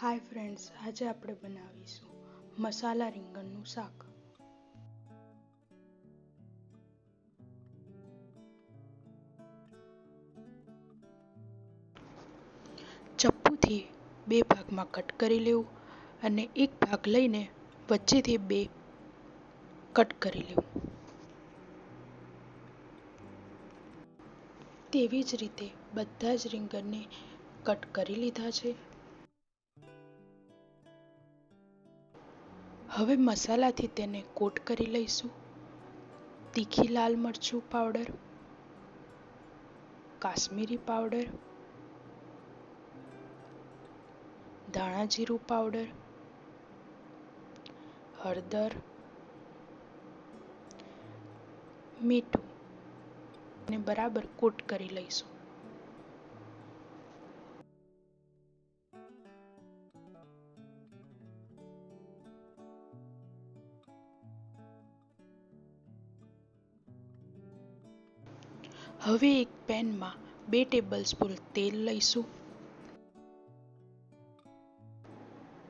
Hi friends, આજે આપણે બનાવીશું મસાલા રીંગણનું શાક. ચપ્પુથી બે ભાગમાં કટ કરી લેવું અને એક ભાગ લઈને વચ્ચેથી બે કટ કરી લેવું. તેવી જ રીતે બધા જ રીંગણને કટ કરી લીધા છે. હવે મસાલાથી તેને કોટ કરી લઈશું. તીખી લાલ મરચું પાવડર, કાશ્મીરી પાવડર, ધાણા જીરું પાવડર, હળદર, મીઠું અને બરાબર કોટ કરી લઈશું. હવે એક પેનમાં બે ટેબલ સ્પૂન તેલ લઈશું.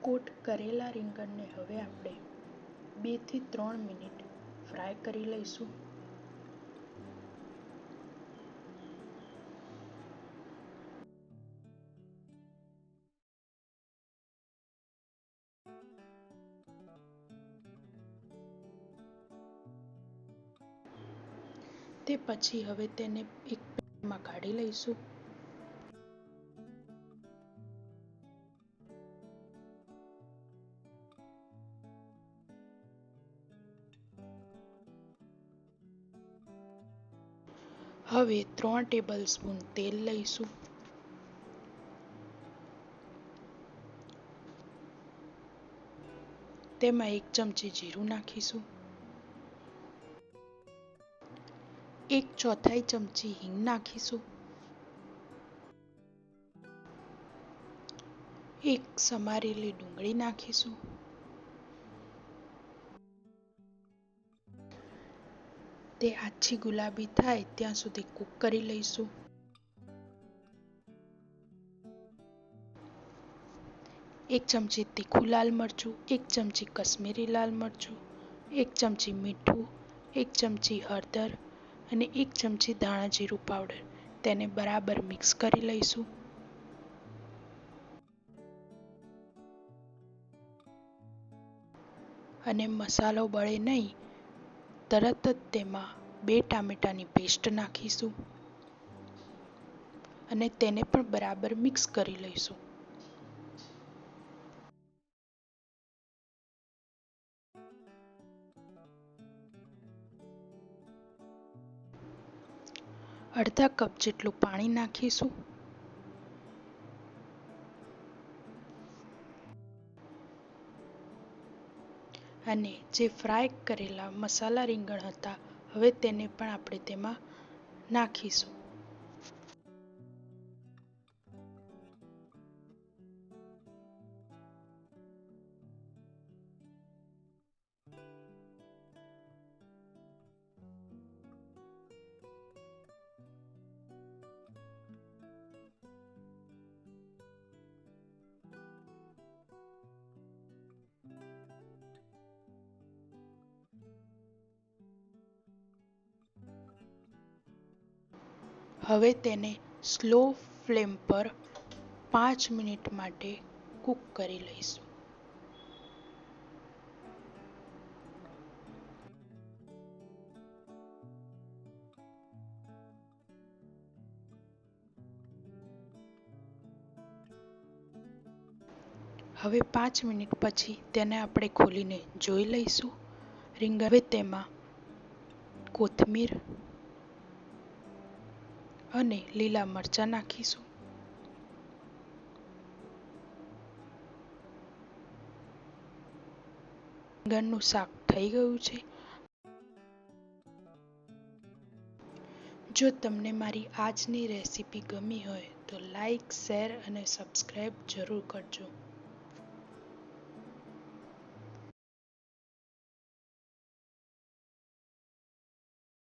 કોટ કરેલા રીંગણને હવે આપણે બેથી ત્રણ મિનિટ ફ્રાય કરી લઈશું. તે પછી હવે તેને એક પેનમાં કાઢી લઈશું. હવે ત્રણ ટેબલ સ્પૂન તેલ લઈશું. તેમાં એક ચમચી જીરું નાખીશું. એક ચોથાઈ ચમચી હિંગ નાખીશું. એક સમારેલી ડુંગળી નાખીશું. તે આછી ગુલાબી થાય ત્યાં સુધી કૂક કરી લઈશું. એક ચમચી તીખું લાલ મરચું, એક ચમચી કશ્મીરી લાલ મરચું, એક ચમચી મીઠું, એક ચમચી હળદર અને એક ચમચી ધાણા જીરું પાવડર તેને બરાબર મિક્સ કરી લઈશું. અને મસાલો બળે નહીં, તરત જ તેમાં બે ટામેટાની પેસ્ટ નાખીશું. અને તેને પણ બરાબર મિક્સ કરી લઈશું. અડધા કપ જેટલું પાણી નાખીશું. અને જે ફ્રાય કરેલા મસાલા રીંગણ હતા, હવે તેને પણ આપણે તેમાં નાખીશું. હવે તેને સ્લો ફ્લેમ પર પાંચ મિનિટ માટે કૂક કરી લઈશું. હવે પાંચ મિનિટ પછી તેને આપણે ખોલીને જોઈ લઈશું. રીંગ હવે તેમાં કોથમીર અને લીલા મરચાં નાખીશું. ગણનું શાક થઈ ગયું છે. જો તમને મારી આજની રેસીપી ગમી હોય તો લાઈક, શેર અને સબસ્ક્રાઈબ જરૂર કરજો.